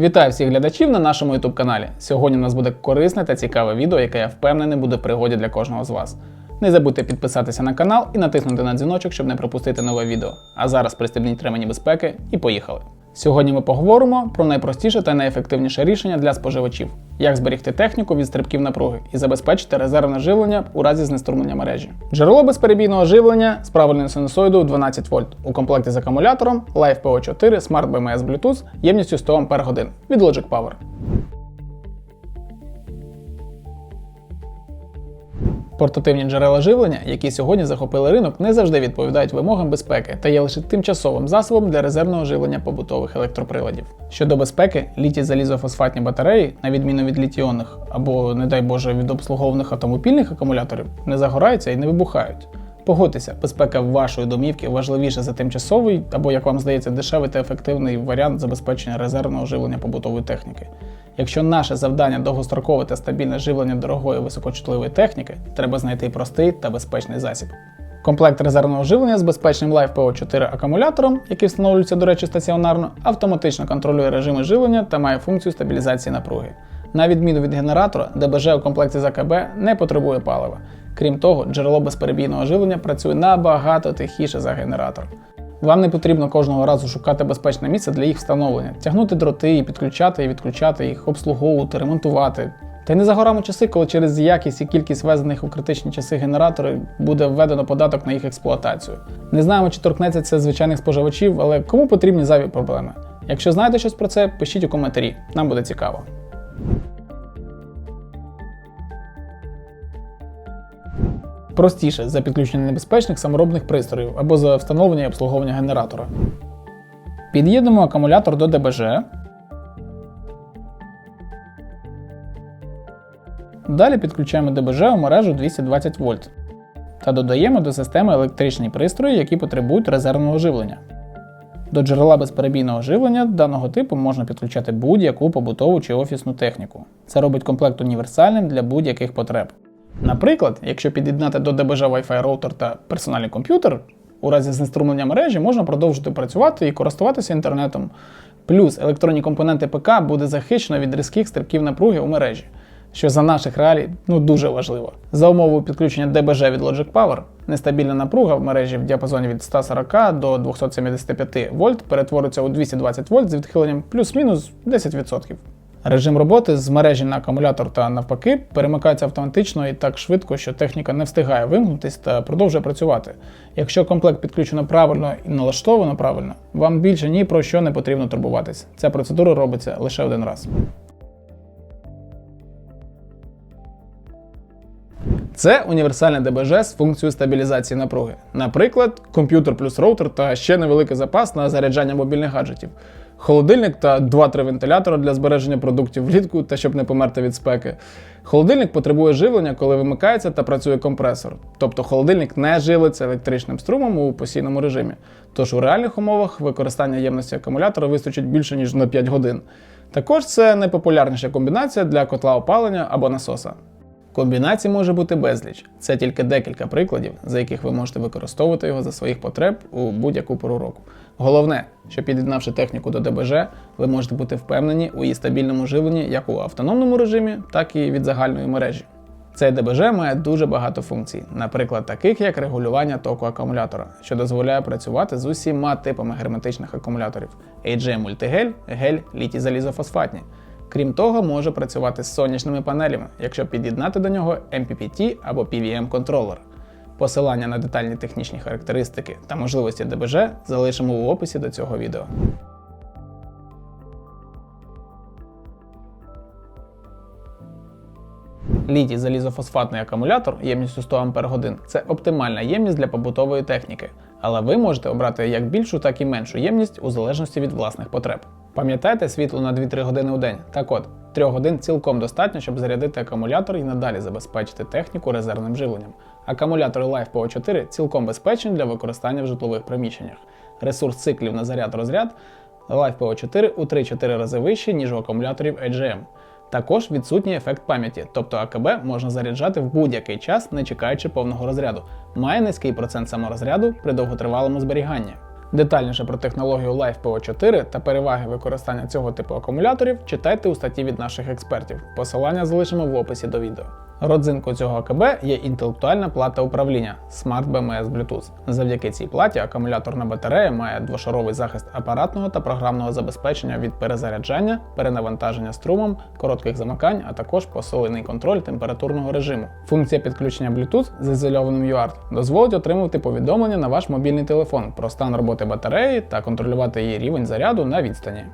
Вітаю всіх глядачів на нашому YouTube каналі. Сьогодні у нас буде корисне та цікаве відео, яке я впевнений буде в пригоді для кожного з вас. Не забудьте підписатися на канал і натиснути на дзвіночок, щоб не пропустити нове відео. А зараз пристебніть ремені безпеки і поїхали. Сьогодні ми поговоримо про найпростіше та найефективніше рішення для споживачів, як зберігти техніку від стрибків напруги і забезпечити резервне живлення у разі знеструмлення мережі. Джерело безперебійного живлення з правильною синусоїдою 12 вольт у комплекті з акумулятором Life PO4 Smart BMS Bluetooth ємністю 100 Ах від Logic Power. Портативні джерела живлення, які сьогодні захопили ринок, не завжди відповідають вимогам безпеки та є лише тимчасовим засобом для резервного живлення побутових електроприладів. Щодо безпеки, літій залізофосфатні батареї, на відміну від літіонних або, не дай Боже, від обслуговуваних автомобільних акумуляторів, не загораються і не вибухають. Погодьтеся, безпека вашої домівки важливіша за тимчасовий або, як вам здається, дешевий та ефективний варіант забезпечення резервного живлення побутової техніки. Якщо наше завдання довгострокове та стабільне живлення дорогої високочутливої техніки, треба знайти простий та безпечний засіб. Комплект резервного живлення з безпечним Life PO4 акумулятором, який встановлюється, до речі, стаціонарно, автоматично контролює режими живлення та має функцію стабілізації напруги. На відміну від генератора, ДБЖ у комплекті з АКБ не потребує палива. Крім того, джерело безперебійного живлення працює набагато тихіше за генератор. Вам не потрібно кожного разу шукати безпечне місце для їх встановлення, тягнути дроти і підключати і відключати їх, обслуговувати, ремонтувати. Та й не за горами часи, коли через якість і кількість ввезених у критичні часи генератори буде введено податок на їх експлуатацію. Не знаємо, чи торкнеться це звичайних споживачів, але кому потрібні зайві проблеми. Якщо знаєте щось про це, пишіть у коментарі, нам буде цікаво. Простіше за підключення небезпечних саморобних пристроїв або за встановлення і обслуговування генератора. Під'єднуємо акумулятор до ДБЖ. Далі підключаємо ДБЖ у мережу 220 вольт та додаємо до системи електричні пристрої, які потребують резервного живлення. До джерела безперебійного живлення даного типу можна підключати будь-яку побутову чи офісну техніку. Це робить комплект універсальним для будь-яких потреб. Наприклад, якщо під'єднати до ДБЖ Wi-Fi роутер та персональний комп'ютер, у разі знеструмлення мережі можна продовжити працювати і користуватися інтернетом. Плюс електронні компоненти ПК буде захищено від різких стрибків напруги у мережі, що за наших реалій ну дуже важливо. За умовою підключення ДБЖ від Logic Power, нестабільна напруга в мережі в діапазоні від 140 до 275 вольт перетвориться у 220 вольт з відхиленням плюс-мінус 10%. Режим роботи з мережі на акумулятор та навпаки перемикається автоматично і так швидко, що техніка не встигає вимкнутись та продовжує працювати. Якщо комплект підключено правильно і налаштовано правильно, вам більше ні про що не потрібно турбуватись. Ця процедура робиться лише один раз. Це універсальне ДБЖ з функцією стабілізації напруги. Наприклад, комп'ютер плюс роутер та ще невеликий запас на заряджання мобільних гаджетів. Холодильник та 2-3 вентилятора для збереження продуктів влітку та щоб не померти від спеки. Холодильник потребує живлення, коли вимикається та працює компресор. Тобто холодильник не живиться електричним струмом у постійному режимі. Тож у реальних умовах використання ємності акумулятора вистачить більше ніж на 5 годин. Також це найпопулярніша комбінація для котла опалення або насоса. Комбінацій може бути безліч. Це тільки декілька прикладів, за яких ви можете використовувати його за своїх потреб у будь-яку пору року. Головне, що під'єднавши техніку до ДБЖ, ви можете бути впевнені у її стабільному живленні як у автономному режимі, так і від загальної мережі. Цей ДБЖ має дуже багато функцій, наприклад, таких як регулювання току акумулятора, що дозволяє працювати з усіма типами герметичних акумуляторів AGM мультигель, гель, літій залізофосфатні. Крім того, може працювати з сонячними панелями, якщо під'єднати до нього MPPT або PVM контролер. Посилання на детальні технічні характеристики та можливості ДБЖ залишимо в описі до цього відео. Літій залізофосфатний акумулятор ємністю 100 Ах – це оптимальна ємність для побутової техніки, але ви можете обрати як більшу, так і меншу ємність у залежності від власних потреб. Пам'ятайте світло на 2-3 години у день. Так от, 3 годин цілком достатньо, щоб зарядити акумулятор і надалі забезпечити техніку резервним живленням. Акумулятори Life PO4 цілком безпечні для використання в житлових приміщеннях. Ресурс циклів на заряд-розряд Life PO4 у 3-4 рази вищий, ніж у акумуляторів AGM. Також відсутній ефект пам'яті, тобто АКБ можна заряджати в будь-який час, не чекаючи повного розряду. Має низький процент саморозряду при довготривалому зберіганні. Детальніше про технологію LiFePO 4 та переваги використання цього типу акумуляторів читайте у статті від наших експертів. Посилання залишимо в описі до відео. Родзинкою цього АКБ є інтелектуальна плата управління Smart BMS Bluetooth. Завдяки цій платі акумуляторна батарея має двошаровий захист апаратного та програмного забезпечення від перезаряджання, перенавантаження струмом, коротких замикань, а також посилений контроль температурного режиму. Функція підключення Bluetooth з ізольованим UART дозволить отримувати повідомлення на ваш мобільний телефон про стан роботи батареї та контролювати її рівень заряду на відстані.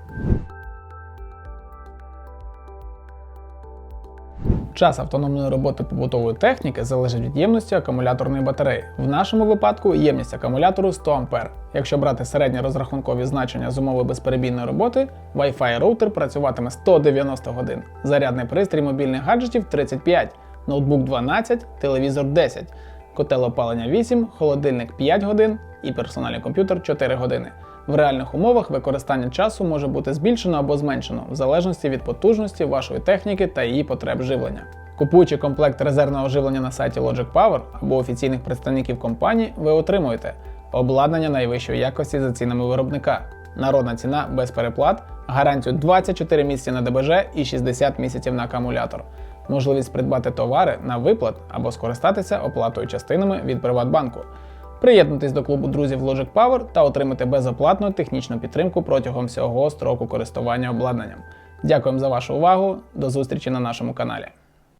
Час автономної роботи побутової техніки залежить від ємності акумуляторної батареї. В нашому випадку ємність акумулятору 100 А. Якщо брати середні розрахункові значення з умови безперебійної роботи, Wi-Fi роутер працюватиме 190 годин, зарядний пристрій мобільних гаджетів 35, ноутбук 12, телевізор 10, котел опалення 8, холодильник 5 годин і персональний комп'ютер 4 години. В реальних умовах використання часу може бути збільшено або зменшено в залежності від потужності вашої техніки та її потреб живлення. Купуючи комплект резервного живлення на сайті Logic Power або офіційних представників компанії, ви отримуєте обладнання найвищої якості за цінами виробника, народна ціна без переплат, гарантію 24 місяці на ДБЖ і 60 місяців на акумулятор, можливість придбати товари на виплат або скористатися оплатою частинами від Приватбанку. Приєднуйтесь до клубу друзів Logic Power та отримайте безоплатну технічну підтримку протягом всього строку користування обладнанням. Дякуємо за вашу увагу. До зустрічі на нашому каналі.